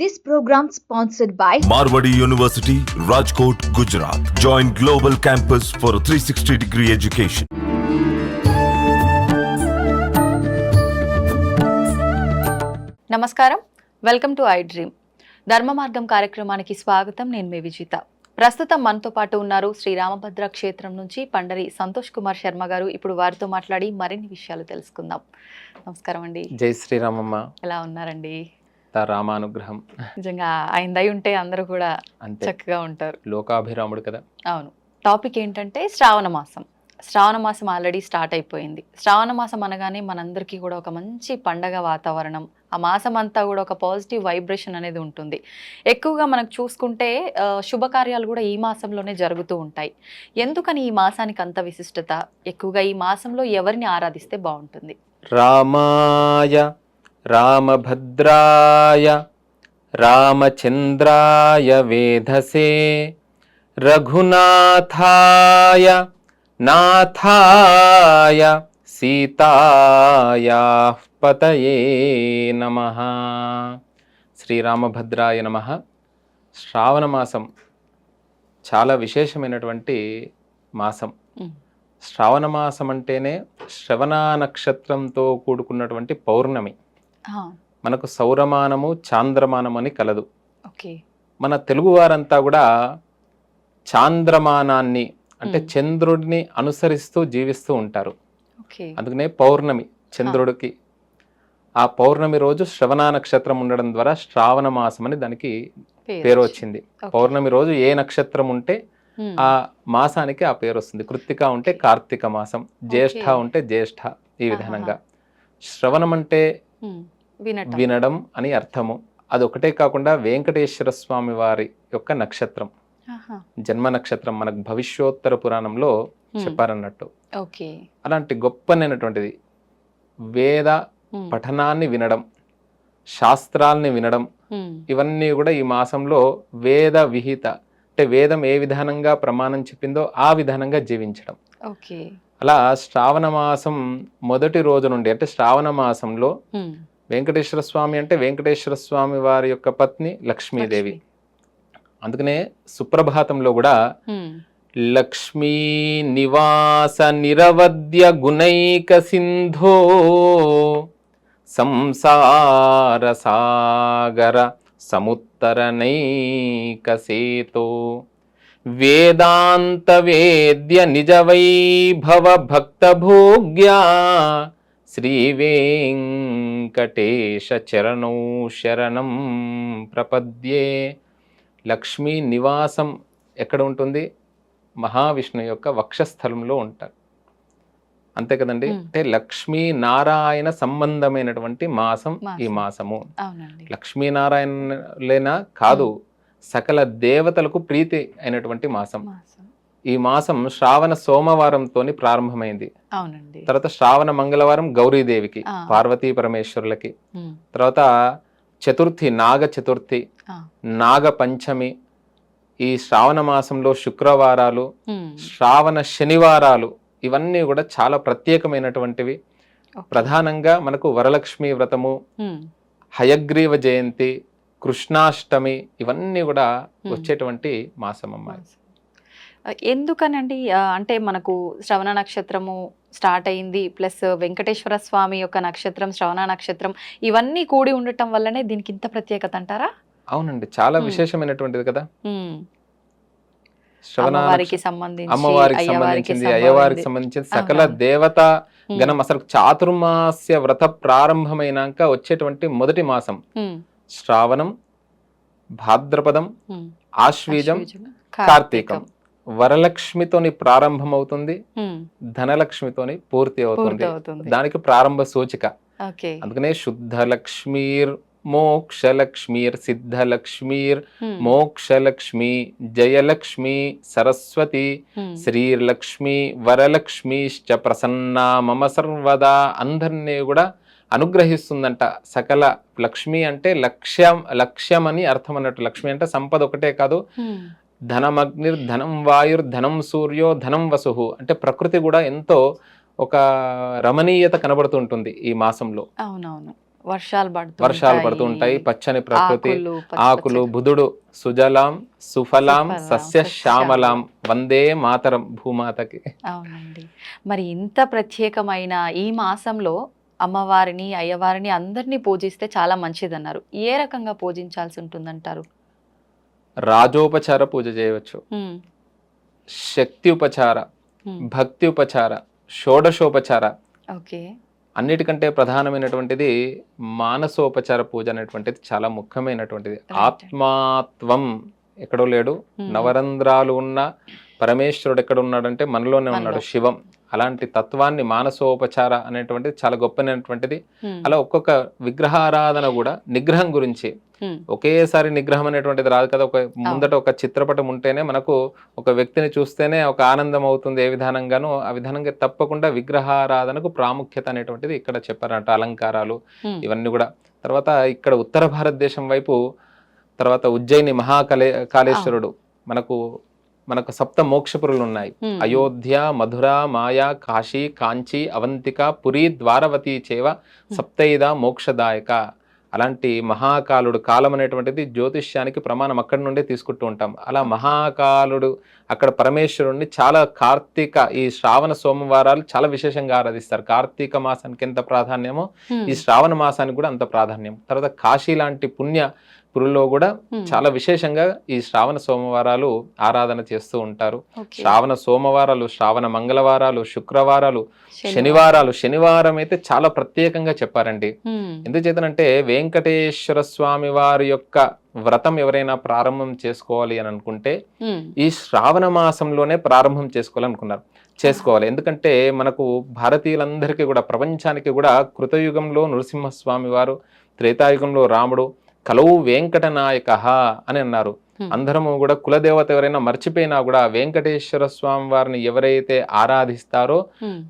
This program sponsored by Marwadi University, Rajkot, Gujarat. Join Global Campus for a 360 degree education. నమస్కారం. Welcome to I dream Dharma Margam కార్యక్రమానికి స్వాగతం. నేను మీ విజిత. ప్రస్తుతం మనతో పాటు ఉన్నారు శ్రీ రామభద్ర క్షేత్రం నుంచి పండరి సంతోష్ కుమార్ శర్మ గారు. ఇప్పుడు వారితో మాట్లాడి మరిన్ని విషయాలు తెలుసుకుందాం. నమస్కారం అండి. జై శ్రీరామమ్మ. ఎలా ఉన్నారండి? రామానుగ్రహం. నిజంగా ఆయన దయ ఉంటే అందరూ కూడా చక్కగా ఉంటారు. లోకాభిరాముడు కదా. అవును. టాపిక్ ఏంటంటే శ్రావణ మాసం. శ్రావణ మాసం ఆల్రెడీ స్టార్ట్ అయిపోయింది. శ్రావణ మాసం అనగానే మనందరికీ కూడా ఒక మంచి పండగ వాతావరణం. ఆ మాసం అంతా కూడా ఒక పాజిటివ్ వైబ్రేషన్ అనేది ఉంటుంది. ఎక్కువగా మనకు చూసుకుంటే శుభకార్యాలు కూడా ఈ మాసంలోనే జరుగుతూ ఉంటాయి. ఎందుకని ఈ మాసానికి అంత విశిష్టత? ఎక్కువగా ఈ మాసంలో ఎవరిని ఆరాధిస్తే బాగుంటుంది? రామాయ రామభద్రాయ రామచంద్రాయ వేధసే రఘునాథాయ నాథాయ సీతాయ పతయే నమ. శ్రీరామభద్రాయ నమ. శ్రావణ మాసం చాలా విశేషమైనటువంటి మాసం. శ్రావణ మాసం అంటేనే శ్రవణ నక్షత్రంతో కూడుకున్నటువంటి పౌర్ణమి. మనకు సౌరమానము చాంద్రమానం అని కలదు. మన తెలుగువారంతా కూడా చాంద్రమానాన్ని అంటే. చంద్రుడిని అనుసరిస్తూ జీవిస్తూ ఉంటారు. అందుకనే పౌర్ణమి చంద్రుడికి. ఆ పౌర్ణమి రోజు శ్రవణ నక్షత్రం ఉండడం ద్వారా శ్రావణ మాసం అని దానికి పేరు వచ్చింది. పౌర్ణమి రోజు ఏ నక్షత్రం ఉంటే. ఆ మాసానికి ఆ పేరు వస్తుంది. కృత్తిక ఉంటే కార్తీక మాసం జ్యేష్ఠ. ఉంటే జ్యేష్ఠ ఈ విధానంగా. శ్రవణం అంటే వినడం అని అర్థము అది ఒకటే కాకుండా వెంకటేశ్వర స్వామి వారి యొక్క నక్షత్రం. జన్మ నక్షత్రం మనకు భవిష్యోత్తర పురాణంలో. చెప్పారన్నట్టు ఓకే అలాంటి గొప్పనైనటువంటిది వేద. పఠనాన్ని వినడం శాస్త్రాల్ని వినడం. ఇవన్నీ కూడా ఈ మాసంలో వేద విహిత అంటే వేదం ఏ విధానంగా ప్రమాణం చెప్పిందో ఆ విధానంగా జీవించడం అలా శ్రావణ మాసం మొదటి రోజు నుండి అంటే శ్రావణ మాసంలో. వెంకటేశ్వర స్వామి అంటే వెంకటేశ్వర స్వామి వారి యొక్క పత్ని లక్ష్మీదేవి అందుకనే సుప్రభాతంలో కూడా. లక్ష్మీ నివాస నిరవద్య గుణైక సింధో సంసార సాగర సముత్తరనైక సేతో వేదాంత వేద్య నిజ వైభవ భక్త భోగ్యా శ్రీ వెంకటేశ చరణౌ శరణం ప్రపద్యే. లక్ష్మీ నివాసం ఎక్కడ ఉంటుంది? మహావిష్ణు యొక్క వక్షస్థలంలో ఉంటారు. అంతే కదండి. అంటే లక్ష్మీ నారాయణ సంబంధమైనటువంటి మాసం ఈ మాసం. మాసము. అవునండి. లక్ష్మీనారాయణలేనా కాదు సకల దేవతలకు ప్రీతి అయినటువంటి మాసం. ఈ మాసం శ్రావణ సోమవారంతోని ప్రారంభమైంది అవునండి తర్వాత శ్రావణ మంగళవారం గౌరీదేవికి. పార్వతీ పరమేశ్వరులకి. తర్వాత చతుర్థి నాగ చతుర్థి. నాగ పంచమి ఈ శ్రావణ మాసంలో శుక్రవారాలు. శ్రావణ శనివారాలు ఇవన్నీ కూడా చాలా ప్రత్యేకమైనటువంటివి. ప్రధానంగా మనకు వరలక్ష్మి వ్రతము. హయగ్రీవ జయంతి కృష్ణాష్టమి ఇవన్నీ కూడా. వచ్చేటువంటి మాసం అమ్మాయి ఎందుకనండి? అంటే మనకు శ్రవణ నక్షత్రము స్టార్ట్ అయింది ప్లస్ వెంకటేశ్వర స్వామి యొక్క నక్షత్రం శ్రవణ నక్షత్రం ఇవన్నీ కూడి ఉండటం వల్లనే దీనికి ఇంత ప్రత్యేకత అంటారా? అవునండి చాలా. విశేషమైనటువంటిది కదా? అమ్మవారికి సంబంధించి అమ్మవారికి అయ్యవారికి సంబంధించింది అయ్యవారికి సంబంధించింది సకల దేవత. గణం అసలు చాతుర్మాస్య వ్రత ప్రారంభమైనాక వచ్చేటువంటి మొదటి మాసం. శ్రావణం భాద్రపదం. ఆశ్వీజం కార్తీకం. వరలక్ష్మితోని ప్రారంభమవుతుంది ఉమ్. ధనలక్ష్మితోని పూర్తి అవుతుంది దానికి ప్రారంభ సూచిక అందుకనే శుద్ధ లక్ష్మీర్ మోక్షలక్ష్మీర్ సిద్ధలక్ష్మీర్ ఉమ్. మోక్షలక్ష్మి జయలక్ష్మి సరస్వతి. శ్రీలక్ష్మి వరలక్ష్మిశ్చ ప్రసన్నా మమ సర్వదా అందరినీ కూడా అనుగ్రహిస్తుందంట సకల లక్ష్మి అంటే లక్ష్యం లక్ష్యం అని అర్థం అన్నట్టు లక్ష్మి అంటే సంపద ఒకటే కాదు. ధనమగ్నిర్ ధనం వాయుర్ ధనం సూర్యో ధనం వసుహు అంటే ప్రకృతి కూడా ఎంతో ఒక రమణీయత కనబడుతుంటుంది ఈ మాసంలో. అవునవును. వర్షాలు పడుతూ వర్షాలు పడుతూ ఉంటాయి పచ్చని ప్రకృతి ఆకులు, బుధుడు సుజలాం సుఫలాం సుఫలాం, సస్య శ్యామలాం వందే మాతరం భూమాతకి. అవునండి. మరి ఇంత ప్రత్యేకమైన ఈ మాసంలో అమ్మవారిని అయ్యవారిని అందరినీ పూజిస్తే చాలా మంచిదన్నారు. ఏ రకంగా పూజించాల్సి ఉంటుందంటారు? రాజోపచార పూజ చేయవచ్చు. శక్తి ఉపచార భక్తి ఉపచార షోడశోపచార ఓకే. అన్నిటికంటే ప్రధానమైనటువంటిది మానసోపచార పూజ అనేటువంటిది చాలా ముఖ్యమైనటువంటిది. ఆత్మాత్వం ఎక్కడో లేడు. నవరంధ్రాలు ఉన్న పరమేశ్వరుడు ఎక్కడ ఉన్నాడంటే మనలోనే ఉన్నాడు. శివం. అలాంటి తత్వాన్ని మానసోపచార అనేటువంటిది చాలా గొప్పనటువంటిది అలా ఒక్కొక్క విగ్రహారాధన కూడా నిగ్రహం గురించి ఒకేసారి నిగ్రహం అనేటువంటిది రాదు కదా. ఒక ముందట ఒక చిత్రపటం ఉంటేనే మనకు ఒక వ్యక్తిని చూస్తేనే ఒక ఆనందం అవుతుంది ఏ విధానంగానూ. ఆ విధానంగా తప్పకుండా విగ్రహారాధనకు ప్రాముఖ్యత అనేటువంటిది ఇక్కడ చెప్పారంట అలంకారాలు ఇవన్నీ కూడా. తర్వాత ఇక్కడ ఉత్తర భారతదేశం వైపు తర్వాత ఉజ్జయిని మహాకలే కాళేశ్వరుడు మనకు మనకు సప్త మోక్షపురులు ఉన్నాయి అయోధ్య మధుర మాయా కాశీ కాంచి అవంతిక పురి ద్వారవతి చేవ సప్తైద మోక్షదాయక. అలాంటి మహాకాలుడు కాలం అనేటువంటిది జ్యోతిష్యానికి ప్రమాణం అక్కడి నుండే తీసుకుంటూ ఉంటాం. అలా మహాకాలుడు అక్కడ పరమేశ్వరుణ్ణి చాలా కార్తీక ఈ శ్రావణ సోమవారాలు చాలా విశేషంగా ఆరాధిస్తారు. కార్తీక మాసానికి ఎంత ప్రాధాన్యమో ఈ శ్రావణ మాసానికి కూడా అంత ప్రాధాన్యం. తర్వాత కాశీ లాంటి పుణ్య పురుల్లో కూడా చాలా విశేషంగా ఈ శ్రావణ సోమవారాలు ఆరాధన చేస్తూ ఉంటారు. శ్రావణ సోమవారాలు శ్రావణ మంగళవారాలు శుక్రవారాలు శనివారాలు శనివారం అయితే చాలా ప్రత్యేకంగా చెప్పారండి. ఎందుచేతనంటే వెంకటేశ్వర స్వామి వారి యొక్క వ్రతం ఎవరైనా ప్రారంభం చేసుకోవాలి అని అనుకుంటే ఈ శ్రావణ మాసంలోనే ప్రారంభం చేసుకోవాలనుకున్నారు. చేసుకోవాలి. ఎందుకంటే మనకు భారతీయులందరికీ కూడా ప్రపంచానికి కూడా కృతయుగంలో నృసింహస్వామి వారు త్రేతాయుగంలో రాముడు కలవు వెంకట నాయక అని అన్నారు. అందరము కూడా కులదేవత ఎవరైనా మర్చిపోయినా కూడా వెంకటేశ్వర స్వామి వారిని ఎవరైతే ఆరాధిస్తారో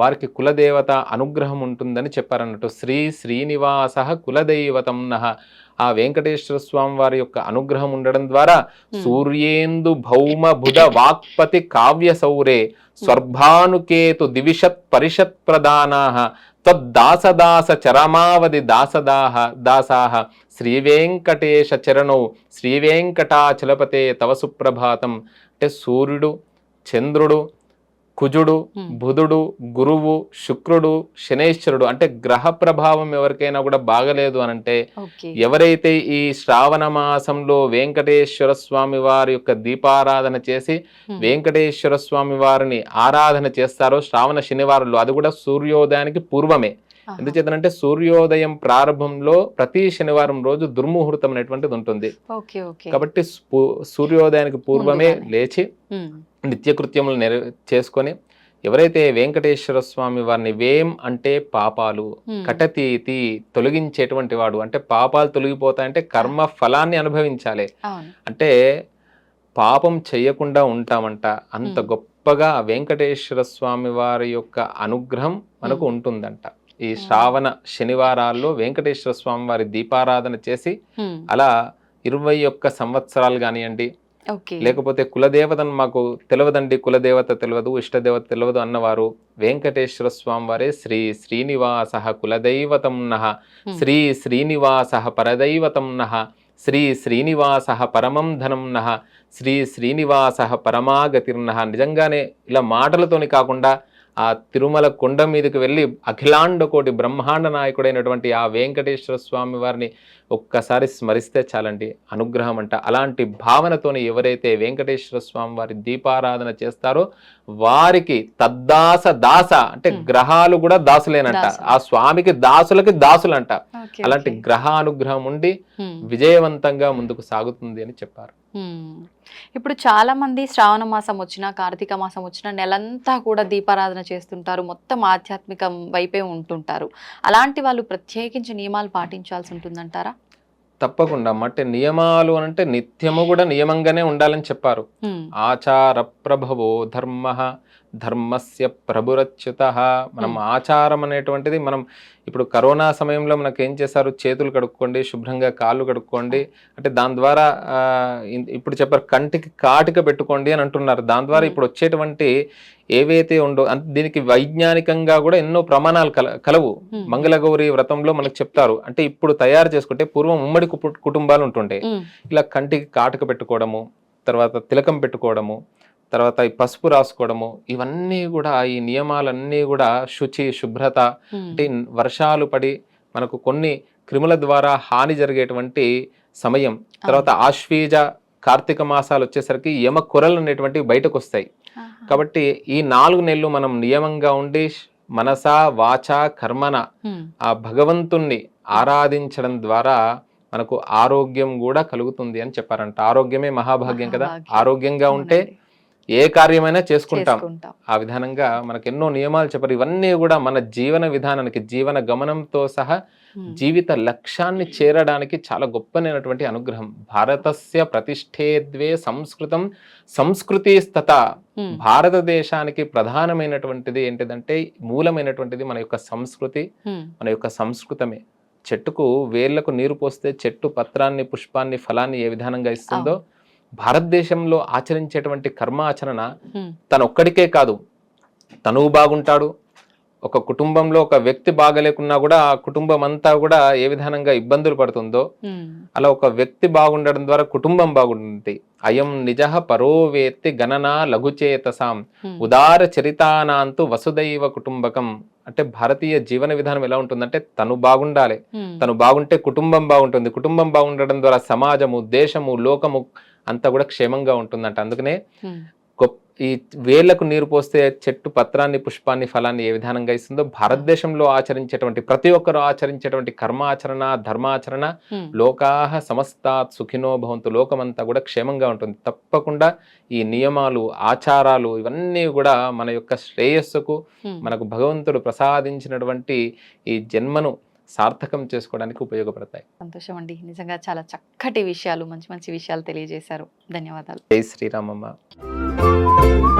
వారికి కులదేవత అనుగ్రహం ఉంటుందని చెప్పారన్నట్టు. శ్రీ శ్రీనివాస కులదైవతం నః ఆ వెంకటేశ్వర స్వామి వారి యొక్క అనుగ్రహం ఉండడం ద్వారా. సూర్యేందు భౌమ బుధ వాక్పతి కావ్య సౌరే స్వర్భానుకేతు దివిషత్ పరిషత్ ప్రధానాః తద్దాసదాస చరమావధి దాసదాహ దాసాహ శ్రీ వెంకటేశ చరణౌ శ్రీ వెంకటాచలపతే తవ సుప్రభాతం అంటే సూర్యుడు చంద్రుడు కుజుడు. బుధుడు గురువు శుక్రుడు శనేశ్వరుడు అంటే గ్రహ ప్రభావం ఎవరికైనా కూడా బాగలేదు అని అంటే ఎవరైతే ఈ శ్రావణ మాసంలో వెంకటేశ్వర స్వామి వారి యొక్క దీపారాధన చేసి వెంకటేశ్వర స్వామి వారిని ఆరాధన చేస్తారో శ్రావణ శనివారంలో అది కూడా సూర్యోదయానికి పూర్వమే. ఎందుచేతనంటే సూర్యోదయం ప్రారంభంలో ప్రతి శనివారం రోజు దుర్ముహూర్తం అనేటువంటిది ఉంటుంది కాబట్టి సూర్యోదయానికి పూర్వమే. లేచి నిత్యకృత్యములు నెర చేసుకొని ఎవరైతే వెంకటేశ్వర స్వామి వారిని వేం అంటే పాపాలు కటతీతి తొలగించేటువంటి వాడు అంటే పాపాలు తొలగిపోతాయంటే కర్మ ఫలాన్ని అనుభవించాలి. అంటే పాపం చేయకుండా ఉంటామంట. అంత. గొప్పగా వెంకటేశ్వర స్వామి వారి యొక్క అనుగ్రహం మనకు. ఉంటుందంట. ఈ శ్రావణ శనివారాల్లో వెంకటేశ్వర స్వామి వారి దీపారాధన చేసి అలా ఇరవై ఒక్క సంవత్సరాలు కానివ్వండి లేకపోతే కులదేవతను మాకు తెలియదండి కులదేవత తెలియదు ఇష్టదేవత తెలియదు అన్నవారు వెంకటేశ్వర స్వామి వారే శ్రీ శ్రీనివాస కులదైవతం నః Hmm. శ్రీ శ్రీనివాస పరదైవతం నః శ్రీ శ్రీనివాస పరమం ధనం నః శ్రీ శ్రీనివాస పరమాగతిర్నః నిజంగానే ఇలా మాటలతోని కాకుండా ఆ తిరుమల కొండ మీదకి వెళ్ళి అఖిలాండ కోటి బ్రహ్మాండ నాయకుడైనటువంటి ఆ వెంకటేశ్వర స్వామి వారిని ఒక్కసారి స్మరిస్తే చాలండి. అనుగ్రహం అంట. అలాంటి భావనతోని ఎవరైతే వెంకటేశ్వర స్వామి వారి దీపారాధన చేస్తారో వారికి తద్దాస దాస అంటే. గ్రహాలు కూడా దాసులేనంట. దాసులు. ఆ స్వామికి దాసులకి దాసులంట. అలాంటి. గ్రహ అనుగ్రహం ఉండి విజయవంతంగా ముందుకు సాగుతుంది అని చెప్పారు. ఇప్పుడు చాలా మంది శ్రావణ మాసం వచ్చినా కార్తీక మాసం వచ్చినా నెలంతా కూడా దీపారాధన చేస్తుంటారు. మొత్తం ఆధ్యాత్మికం వైపే ఉంటుంటారు. అలాంటి వాళ్ళు ప్రత్యేకించి నియమాలు పాటించాల్సి ఉంటుందంటారా? తప్పకుండా. అంటే నియమాలు అంటే నిత్యము కూడా నియమంగానే ఉండాలని చెప్పారు. ఆచార ప్రభవో ధర్మ ధర్మస్య ప్రభురచ్యుత. మనం ఆచారం అనేటువంటిది మనం ఇప్పుడు కరోనా సమయంలో మనకు ఏం చేశారు? చేతులు కడుక్కోండి శుభ్రంగా కాళ్ళు కడుక్కోండి. అంటే దాని ద్వారా ఇప్పుడు చెప్పారు కంటికి కాటిక పెట్టుకోండి అని అంటున్నారు. దాని ద్వారా. ఇప్పుడు వచ్చేటువంటి ఏవైతే ఉండో దీనికి వైజ్ఞానికంగా కూడా ఎన్నో ప్రమాణాలు కల కలవు. మంగళగౌరి వ్రతంలో మనకు చెప్తారు. అంటే ఇప్పుడు తయారు చేసుకుంటే పూర్వం ఉమ్మడి కుటుంబాలు ఉంటుండే. ఇలా కంటికి కాటుక పెట్టుకోవడము తర్వాత తిలకం పెట్టుకోవడము తర్వాత ఈ పసుపు రాసుకోవడము ఇవన్నీ కూడా ఈ నియమాలన్నీ కూడా శుచి శుభ్రత అంటే వర్షాలు పడి మనకు కొన్ని క్రిముల ద్వారా హాని జరిగేటువంటి సమయం. తర్వాత ఆశ్వీజ కార్తీక మాసాలు వచ్చేసరికి యమ కురలు అనేటువంటివి బయటకు వస్తాయి. కాబట్టి ఈ నాలుగు నెలలు మనం నియమంగా ఉండి మనస వాచ కర్మన ఆ భగవంతుణ్ణి ఆరాధించడం ద్వారా మనకు ఆరోగ్యం కూడా కలుగుతుంది అని చెప్పారంట. ఆరోగ్యమే మహాభాగ్యం కదా. ఆరోగ్యంగా ఉంటే. ఏ కార్యమైనా చేసుకుంటాం. ఆ విధానంగా మనకు ఎన్నో నియమాలు చెప్పారు. ఇవన్నీ కూడా మన జీవన విధానానికి జీవన గమనంతో సహా జీవిత లక్ష్యాన్ని చేరడానికి చాలా గొప్పనైనటువంటి అనుగ్రహం. భారతస్య ప్రతిష్ఠేద్వే సంస్కృతం సంస్కృతిస్తత భారతదేశానికి ప్రధానమైనటువంటిది ఏంటిదంటే మూలమైనటువంటిది మన యొక్క సంస్కృతి మన యొక్క సంస్కృతమే. చెట్టుకు వేర్లకు నీరు పోస్తే చెట్టు పత్రాన్ని పుష్పాన్ని ఫలాన్ని ఏ విధానంగా ఇస్తుందో భారతదేశంలో ఆచరించేటువంటి కర్మాచరణ ఉమ్, తన ఒక్కడికే కాదు. తనువు బాగుంటాడు ఒక కుటుంబంలో ఒక వ్యక్తి బాగలేకున్నా కూడా ఆ కుటుంబం అంతా కూడా ఏ విధానంగా ఇబ్బందులు పడుతుందో అలా ఒక వ్యక్తి బాగుండడం ద్వారా కుటుంబం బాగుంటుంది. అయం నిజ పరోవేత్తి గణన లఘుచేతసాం. ఉమ్, ఉదార చరితానాంతు వసుదైవ కుటుంబకం. అంటే భారతీయ జీవన విధానం ఎలా ఉంటుందంటే తను బాగుండాలి. తను బాగుంటే కుటుంబం బాగుంటుంది. కుటుంబం బాగుండడం ద్వారా సమాజము దేశము లోకము అంతా కూడా క్షేమంగా ఉంటుందంట. అందుకనే ఈ వేళ్ళకు నీరు పోస్తే చెట్టు పత్రాన్ని పుష్పాన్ని ఫలాన్ని ఏ విధానంగా ఇస్తుందో భారతదేశంలో ఆచరించేటువంటి ప్రతి ఒక్కరు ఆచరించేటువంటి కర్మాచరణ ధర్మాచరణ లోకాహ సమస్తాత్ సుఖినో భవంతు లోకమంతా కూడా క్షేమంగా ఉంటుంది. తప్పకుండా ఈ నియమాలు ఆచారాలు ఇవన్నీ కూడా మన యొక్క శ్రేయస్సుకు. మనకు భగవంతుడు ప్రసాదించినటువంటి ఈ జన్మను సార్థకం చేసుకోవడానికి ఉపయోగపడతాయి. సంతోషం అండి. నిజంగా చాలా చక్కటి విషయాలు మంచి మంచి విషయాలు తెలియజేశారు. ధన్యవాదాలు. జై శ్రీరామమ్మ. thank you.